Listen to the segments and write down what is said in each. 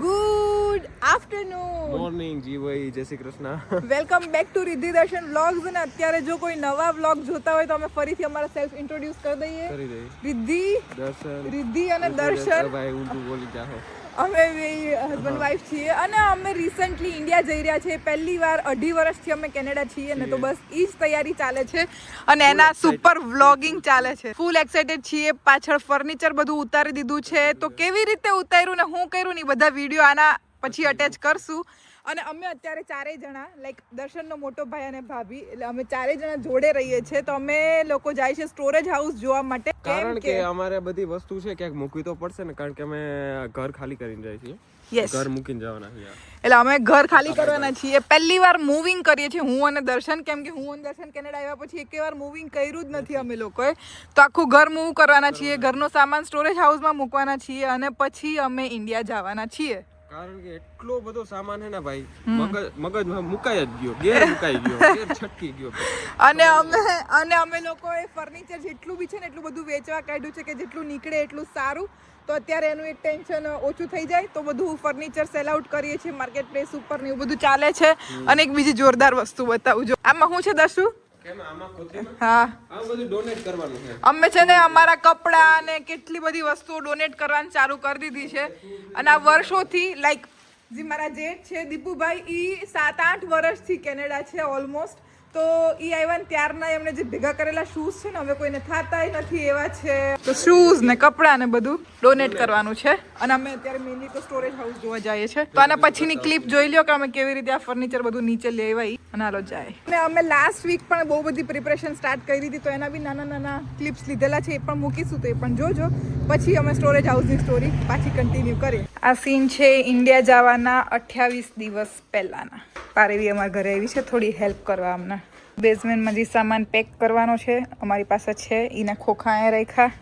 Good afternoon morning જી ભાઈ જય Shri Krishna. Welcome back to Riddhi Darshan vlogs અને અત્યારે જો કોઈ નવા વ્લોગ જોતા હોય તો અમે ફરીથી અમારા સેલ્ફ ઇન્ટ્રોડ્યુસ કરી દઈએ. કરી દઈ રિદ્ધિ દર્શન. રિદ્ધિ અને દર્શન. ભાઈ ઊંધું બોલી જાહો અમે હસબન્ડ વાઈફ છીએ અને અમે રિસન્ટલી ઇન્ડિયા જઈ રહ્યા છીએ. પહેલી વાર અઢી વર્ષથી અમે કેનેડા છીએ ને તો બસ એ જ તૈયારી ચાલે છે. અને એના સુપર વ્લોગિંગ ચાલે છે. ફૂલ એક્સાઇટેડ છીએ પાછળ ફર્નિચર બધું ઉતારી દીધું છે. તો કેવી રીતે ઉતાર્યું ને હું કર્યું ને બધા વીડિયો આના પછી અટેચ કરશું. અને અમે અત્યારે ચારેય જણા લાઈક દર્શનનો મોટો ભાઈ અને ભાભી એટલે અમે ચારેય જણા જોડે રહીએ છીએ. તો અમે લોકો જાય છે સ્ટોરેજ હાઉસ જોવા માટે. કારણ કે અમારે બધી વસ્તુ છે ક્યાંક મૂકવી તો પડશે ને કારણ કે અમે ઘર ખાલી કરીને જાય છીએ. ઘર મૂકીને જવાના છીએ એટલે અમે ઘર ખાલી કરવાના છીએ. પહેલી વાર મૂવિંગ કરીએ છીએ હું અને દર્શન. કેમ કે હું અને દર્શન કેનેડા આવ્યા પછી એકે વાર મૂવિંગ કર્યું જ નથી અમે લોકોએ. તો આખું ઘર મૂવ કરવાના છીએ ઘરનો સામાન સ્ટોરેજ હાઉસમાં મૂકવાના છીએ અને પછી અમે ઇન્ડિયા જવાના છીએ. કારણ કે એટલો બધો સામાન હે ને ભાઈ મગજ મગજમાં મુકાઈ જ ગયો ગેર મુકાઈ ગયો ગેર છટકી ગયો. અને અમે અને અમે લોકોએ ફર્નિચર જેટલું બી છે ને એટલું બધું વેચવા કાઢ્યું છે કે જેટલું નીકળે એટલું સારું. તો અત્યારે એનું એક ટેન્શન ઓછું થઈ જાય તો બધું ફર્નિચર સેલ આઉટ કરીએ છીએ માર્કેટ પ્લેસ ઉપર ને એવું બધું ચાલે છે. અને એક બીજી જોરદાર વસ્તુ બતાવું જો. આમાં શું છે દર્શુ? અમે છે ને અમારા કપડા ને કેટલી બધી વસ્તુઓ ડોનેટ કરવાની ચાલુ કરી દીધી છે. અને આ વર્ષોથી લાઈક જે મારા જેઠ છે દીપુભાઈ એ સાત આઠ વર્ષથી કેનેડા છે ઓલમોસ્ટ તો એ આવ્યા ને ત્યારના એમણે જે ભેગા કરેલા શૂઝ છે ને હવે કોઈને થાતાય નથી એવા છે. તો શૂઝ ને કપડાં ને બધું ડોનેટ કરવાનું છે. અને અમે અત્યારે મેનલી તો સ્ટોરેજ હાઉસ જોવા જઈએ છીએ તો આના પછીની ક્લિપ જોઈ લ્યો કે અમે કેવી રીતે આ ફર્નિચર બધું નીચે લેવાય અને હાલો જાય. અને અમે લાસ્ટ વીક પણ બહુ બધી પ્રિપરેશન સ્ટાર્ટ કરી હતી તો એના બી નાના નાના ક્લિપ્સ લીધેલા છે એ પણ મૂકીશું તો એ પણ જોજો. પછી અમે સ્ટોરેજ હાઉસની સ્ટોરી પાછી કન્ટિન્યુ કરીએ. આ સીન છે ઇન્ડિયા જવાના અઠ્યાવીસ દિવસ પહેલાના. પારેવી અમારા ઘરે આવી છે, થોડી હેલ્પ કરવા અમને. બેઝમેન્ટમાં જે સામાન પેક કરવાનો છે. અમારી પાસે છે, એના ખોખા અહીંયા રાખ્યા.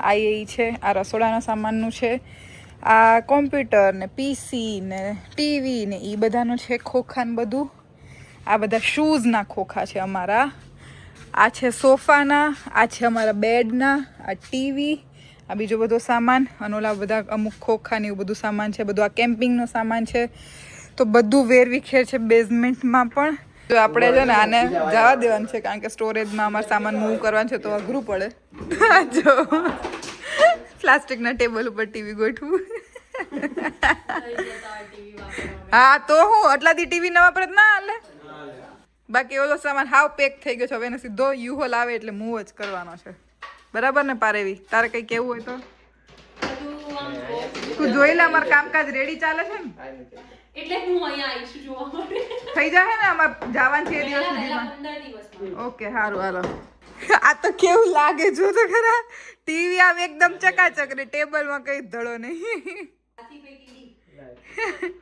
આ એ છે, આ રસોડાના સામાનનું છે. આ કોમ્પ્યુટર ને પીસી ને ટીવી ને એ બધાનું છે ખોખા ને બધું. આ બધા શૂઝના ખોખા છે અમારા. આ છે સોફાના, આ છે અમારા બેડના આ ટીવી આ બીજો બધો સામાન અને ઓલા બધા અમુક ખોખા ને એવું બધું સામાન છે, બધું આ કેમ્પિંગનો સામાન છે. તો બધું વેરવિખેર છે બેઝમેન્ટમાં પણ. જો આપણે છે ને આને જવા દેવાનું છે, કારણ કે સ્ટોરેજમાં અમારે સામાન મૂવ કરવાનું છે, તો અઘરું પડે. જો. પ્લાસ્ટિકના ટેબલ ઉપર ટીવી ગોઠવું. હા, તો હું, આટલાથી ટીવી ન વાપરત ના હાલે? બાકી ઓલો સામાન હાવ પેક થઈ ગયો છે, હવે એને સીધો યુહોલ આવે એટલે મૂવ જ કરવાનો છે. બરાબર ને પારેવી? તારે કંઈ કેવું હોય તો? તું જોઈ લે અમારું કામકાજ રેડી ચાલે છે ને? એટલે હું અહીંયા આવી છું જોવા માટે. થઈ જશે ને અમાર જવાનું છે દિવસ સુધીમાં? ઓકે સારું હાલો. આ તો કેવું લાગે જો તો ખરા. ટીવી આમ એકદમ ચકાચક ને ટેબલમાં કઈ ધડો નહીં.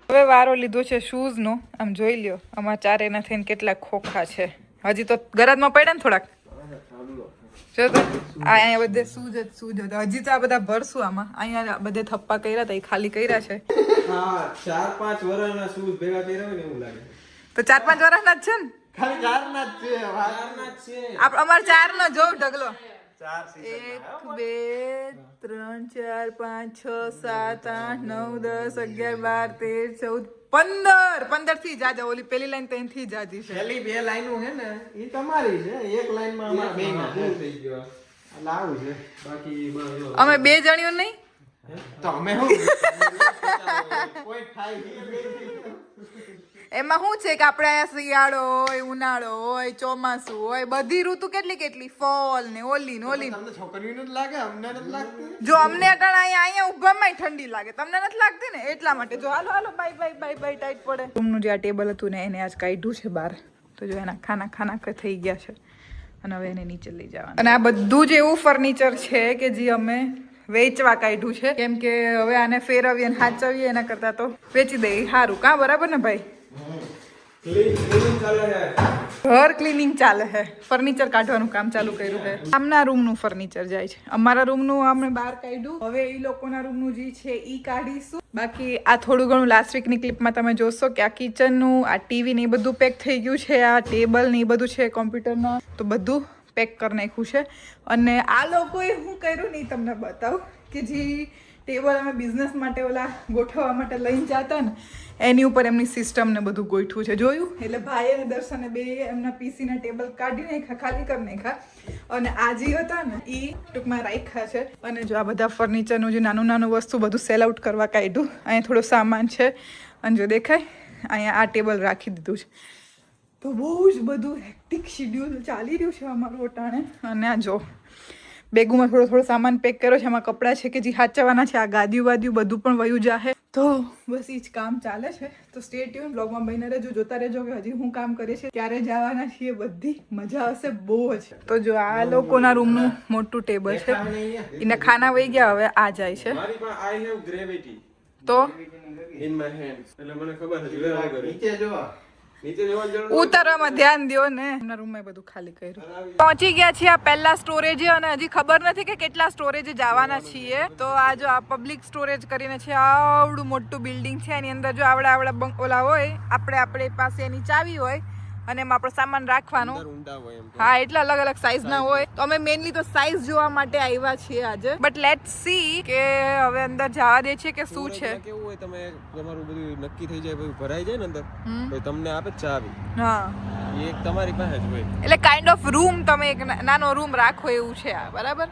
હવે વારો લીધો છે શૂઝનો આમ જોઈ લ્યો અમારા ચારે ના થઈને કેટલા ખોખા છે. હજી તો ગરાજમાં પડ્યા ને થોડાક. જો તો અહીંયા બધે શૂઝ જ શૂઝ હતા હજી તો આ બધા ભરશું આમાં. અહીંયા બધે થપ્પા કર્યા હતા એ ખાલી કર્યા છે. હા ચાર પાંચ વર્ષના શૂઝ ભેગા કર્યા હોય ને એવું લાગે. તો ચાર પાંચ વર્ષના જ છે ને? ખાલી ચારના જ છે ચારના જ છે. આપ અમાર ચાર નો જો ઢગલો એક બે ત્રણ ચાર પાંચ છ સાત આઠ નવ દસ અગિયાર બાર તેર ચૌદ પંદર પંદરથી જાજા ઓલી પેલી લાઈન તો એનથી જાજી છે. પેલી બે લાઈનો છે ને એ તમારી છે. એક લાઈનમાં અમારા બે ના થઈ ગયો. એટલે છે. બાકી અમે બે જણીઓ નહીં? તો અમે હું? કોઈ ખાઈ એમાં શું છે કે આપણે અહીંયા શિયાળો હોય ઉનાળો હોય ચોમાસું હોય બધી ઋતુ કેટલી કેટલી? ફોલ ને ઓલી ને ઓલી લાગે અમને લાગતું? જો અમને અટાણ અહીંયા અહીંયા ઉભામાં ઠંડી લાગે. તમને નથી લાગતી ને? એટલા માટે. જો હાલો હાલો bye bye bye bye tight પડે. રૂમનું જે આ ટેબલ હતું ને એને આજ કાઢ્યું છે બહાર. તો જો એના ખાના ખાના થઈ ગયા છે. અને હવે એને નીચે લઈ જવાનું. અને આ બધું જ એવું ફર્નિચર છે કે જે અમે વેચવા કાઢ્યું છે. કેમ કે હવે આને ફેરવીએ અને સાચવીએ એના કરતાં તો વેચી દઈએ. સારું. કાં? બરાબર ને ભાઈ? ઘર ક્લિનિંગ ચાલે છે ફર્નિચર કાઢવાનું કામ ચાલુ કર્યું છે આમના રૂમનું ફર્નિચર જાય છે. અમારા રૂમનું અમે બહાર કાઢ્યું. હવે એ લોકોના રૂમનું જે છે એ કાઢીશું. બાકી આ થોડું ઘણું લાસ્ટ વીકની ક્લિપમાં તમે જોશો કે આ કિચનનું આ ટીવી ને એ બધું પેક થઈ ગયું છે, આ ટેબલ ને એ બધું છે કોમ્પ્યુટરનું તો બધું પેક કરી નાખ્યું છે. અને આ લોકોએ હું કર્યું નહીં તમને બતાવું કે જે ટેબલ અમે બિઝનેસ માટે ઓલા ગોઠવવા માટે લઈને જતા ને, એની ઉપર એમની સિસ્ટમ ને બધું ગોઠવું છે. જોયું? એટલે ભાઈ અને દર્શને બે એમના પીસીને ટેબલ કાઢી નાખ્યા, ખાલી કરી નાખ્યા. અને આજી હતા ને, એ ટૂંકમાં રાખ્યા છે. અને જો આ બધા ફર્નિચરનું જે નાનું નાનું વસ્તુ બધું સેલ આઉટ કરવા કાઢ્યું, અહીંયા થોડો સામાન છે. અને જો દેખાય, અહીંયા આ ટેબલ રાખી દીધું છે. તો બહુ જ બધું હેક્ટિક શિડ્યુલ ચાલી રહ્યું છે અમારું ઓટાણે અને આ જો બેગુમાં થોડો થોડો સામાન પેક કર્યો છે એમાં કપડાં છે કે જે હાચવાના છે આ ગાદીઓ વાદીઓ બધું પણ વયું જાહે. તો બસ એ જ કામ ચાલે છે. તો સ્ટે ટ્યુન બ્લોગમાં બહીને રહેજો જોતા રહેજો કે હજી હું કામ કરીએ છે ક્યારે જવાના છીએ બધી મજા આવશે બહુ જ. તો જો આ લોકોના રૂમનું મોટું ટેબલ છે. એના ખાના વહી ગયા હવે આ જાય છે. મારી પાસે આઈ હેવ ગ્રેવિટી તો? ઇન માય હેન્ડ એટલે મને ખબર હતી. નીચે જો ઉતારવામાં ધ્યાન દ્યો ને. એમના રૂમમાં બધું ખાલી કર્યું. પહોંચી ગયા છીએ આ પહેલા સ્ટોરેજ અને હજી ખબર નથી કે કેટલા સ્ટોરેજ જવાના છીએ. તો આ જો આ પબ્લિક સ્ટોરેજ કરીને છે, આવડું મોટું બિલ્ડિંગ છે. એની અંદર જો આવડા આવડા ઓલા હોય આપણે આપણે પાસે એની ચાવી હોય અને એમાં આપણો સામાન રાખવાનો. હા એટલે અલગ અલગ સાઈઝ ના હોય. તો અમે મેનલી તો સાઈઝ જોવા માટે આવ્યા છીએ આજે. બટ લેટ સી કે હવે અંદર જવા દે છે કે શું છે. કેવું હોય તમે તમારું બધું નક્કી થઈ જાય બધું ભરાઈ જાય ને અંદર તો તમને આપે ચાવી હા. એ એક તમારી પાસે જ હોય. એટલે કાઇન્ડ ઓફ રૂમ તમે એક નાનો રૂમ રાખો એવું છે આ બરાબર?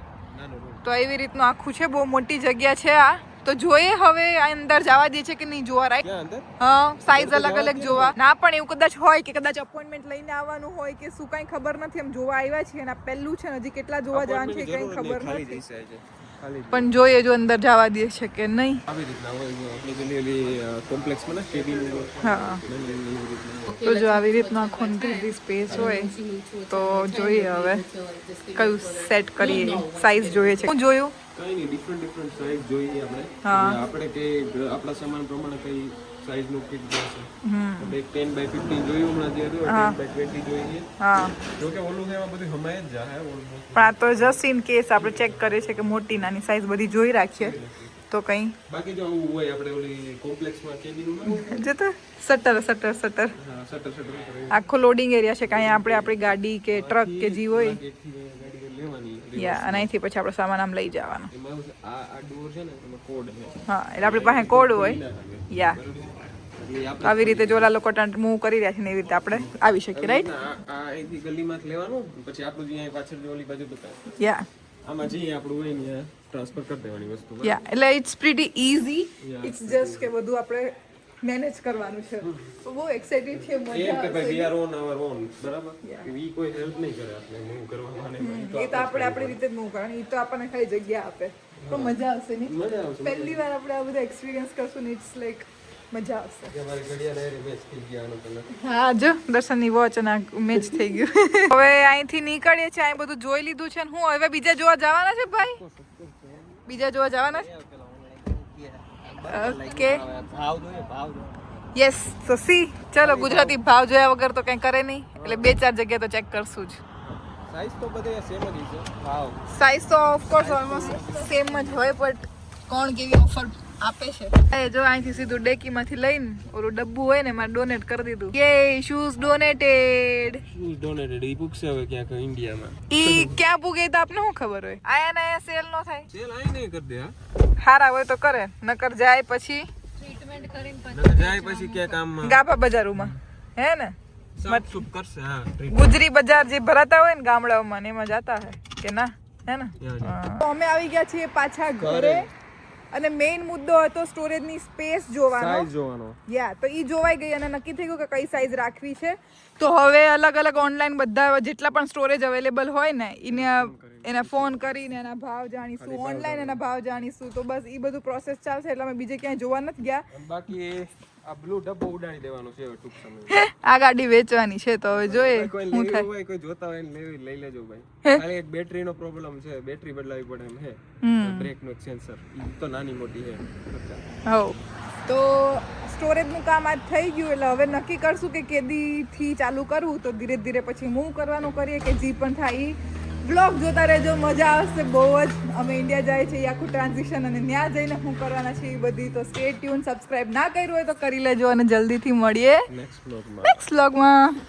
તો એવી રીતનું આખું છે બહુ મોટી જગ્યા છે આ. તો જોઈએ હવે આ અંદર જવા દે છે કે નહીં જોવા રાઈટ હા સાઈઝ અલગ અલગ જોવા. ના પણ એવું કદાચ હોય કે કદાચ અપોઇન્ટમેન્ટ લઈને આવવાનું હોય કે શું કઈ ખબર નથી. એમ જોવા આવ્યા છીએ અને પહેલું છે હજી કેટલા જોવા જવાનું છે કઈ ખબર નથી. પણ જોઈએ જો અંદર જવા દે છે કે નહીં. આવી રીતના હોય આપણે પેલી કોમ્પ્લેક્સમાં ને કેબિન હા. તો જો આવી રીતના. આખું સ્પેસ હોય તો જોઈએ હવે કયું સેટ કરીએ. સાઈઝ જોઈએ છે. હું જોયું. કઈ નહીં ડિફરન્ટ ડિફરન્ટ સાઈઝ જોઈએ આપણે. હા. આપણે કે આપણા સામાન પ્રમાણે કઈ સાઈઝનું ફિટ જશે આપણે એક 10 બાય 15 જોયું હમણાં જે હતું 10 બાય 20 જોઈએ હા. જો કે ઓલું એમાં બધું હમાય જ જાય ઓલમોસ્ટ પણ આ તો જસ્ટ ઇન કેસ આપણે ચેક કરીએ છીએ કે મોટી નાની સાઈઝ બધી જોઈ રાખીએ. તો કંઈ. બાકી જો આવું હોય આપણે ઓલી કોમ્પ્લેક્સમાં કેબિનમાં જે તો સટર સટર સટર હા શટર શટર આખો લોડિંગ એરિયા છે કે અહીંયા આપણે આપણી ગાડી કે ટ્રક કે જે હોય. ગેટથી ગાડી લેવાની યા અને અહીંથી પછી આપણો સામાન આમ લઈ જવાનો. એમાં એવું છે, આ આ ડોર છે ને એમાં કોડ છે. હા એટલે આપણી પાસે કોડ હોય. યા એટલે આપણે આવી રીતે જો ઓલા લોકો મૂવ કરી રહ્યા છે ને એવી રીતે આપણે આવી શકીએ રાઈટ આ આ અહીંથી ગલીમાંથી લેવાનું પછી આપણું જે અહીં પાછળ જે ઓલી બાજુ બતાવે. યા આમાં જે આપણું હોય ને ટ્રાન્સફર કરી દેવાની વસ્તુ બરાબર? યા એટલે it's pretty easy Yeah. It's just કે બધું આપણે મેનેજ કરવાનું છે. તો બહુ એક્સાઇટેડ છે એમ મજા કે ભાઈ આવશે. we are on our own, બરાબર? કે ઈ કોઈ હેલ્પ નહીં કરે આપણે મૂવ કરવામાં ને એમાં. એ તો આપણે આપણી રીતે જ મૂવ કરવાનું એ તો આપણને ખાલી જગ્યા આપે. તો મજા આવશે નહીં? મજા આવશે પહેલી વાર આપણે આ બધા એક્સપિરિયન્સ કરશું ને ઇટ્સ લાઈક મજા આવશે. કે અમારી ઘડિયાળ હારે match થઈ ગયા આનો કલર. હા જો દર્શનની વોચ અને મેચ થઈ ગયું. હવે અહીંથી નીકળીએ છીએ અહીં બધું જોઈ લીધું છે ને હું હવે બીજા જોવા જવાના છે ભાઈ? બીજા જોવા જવાના? છે ઓકે યસ સો સી. ચલો ગુજરાતી ભાવ. જોયા વગર તો કંઈ કરે નહીં. એટલે બે ચાર જગ્યા તો ચેક કરશું જ. સાઈઝ તો બધે સેમ જ છે સાઈઝ તો ઓફકોર્સ ઓલમોસ્ટ સેમ જ હોય બટ કોણ કેવી ઓફર આપે છે. એ જો અહીંથી સીધું ડેકીમાંથી લઈને ઓલું ડબ્બુ હોય ને એમાં ડોનેટ કરી દીધું. યે શૂઝ ડોનેટેડ શૂઝ ડોનેટેડ ઈ પૂછશે હવે ક્યાંક ઇન્ડિયામાં ઈ ક્યાં પૂગે તો આપને શું ખબર હોય? આયા ને આયા સેલ નો થાય. સેલ આય નહીં કરી દે હા? હારા હોય તો કરે નકર જાય પછી નકર જાય પછી ક્યાંક કામમાં ગાભા બજારોમાં હે ને. ગુજરી બજાર જે ભરાતા હોય ને ગામડાઓમાં ને એમાં જતા હે કે ના હે ને? તો અમે આવી ગયા છીએ પાછા ઘરે. અને મેઇન મુદ્દો હતો સ્ટોરેજની સ્પેસ જોવાનો. સાઈઝ જોવાનો. યા તો ઈ જોવાઈ ગઈ અને નક્કી થઈ ગયું કે કઈ સાઈઝ રાખવી છે. તો હવે અલગ અલગ ઓનલાઈન બધા જેટલા પણ સ્ટોરેજ અવેલેબલ હોય ને એને એને ફોન કરીને એના ભાવ જાણીશું ઓનલાઈન એના ભાવ જાણીશું. તો બસ એ બધું પ્રોસેસ ચાલશે એટલે અમે બીજે ક્યાંય જોવા નથી ગયા. બાકી આ બ્લુ ડબ્બો ઉડાડી દેવાનો છે હવે ટૂંક સમયમાં. આ ગાડી વેચવાની છે તો હવે જોઈએ હું થાય. કોઈ કોઈ જોતા હોય ને લેવી લઈ લેજો ભાઈ. ખાલી એક બેટરી નો પ્રોબ્લેમ છે બેટરી બદલાવી પડે એમ હે? બ્રેક નો એક સેન્સર ઈ તો નાની મોટી છે હવ. તો સ્ટોરેજનું કામ આજ થઈ ગયું એટલે હવે નક્કી કરશું કે કેદીથી ચાલુ કરવું. તો ધીરે ધીરે પછી મૂવ કરવાનું કરીએ કે જી પણ થાય બ્લોગ જોતા રહેજો મજા આવશે બહુ જ. અમે ઇન્ડિયા જાય છે આખું ટ્રાન્ઝિશન અને ત્યાં જઈને શું કરવાના છે એ બધી. તો સ્ટે ટ્યુન સબસ્ક્રાઇબ ના કર્યું હોય તો કરી લેજો અને જલ્દીથી મળીએ. નેક્સ્ટ બ્લોગમાં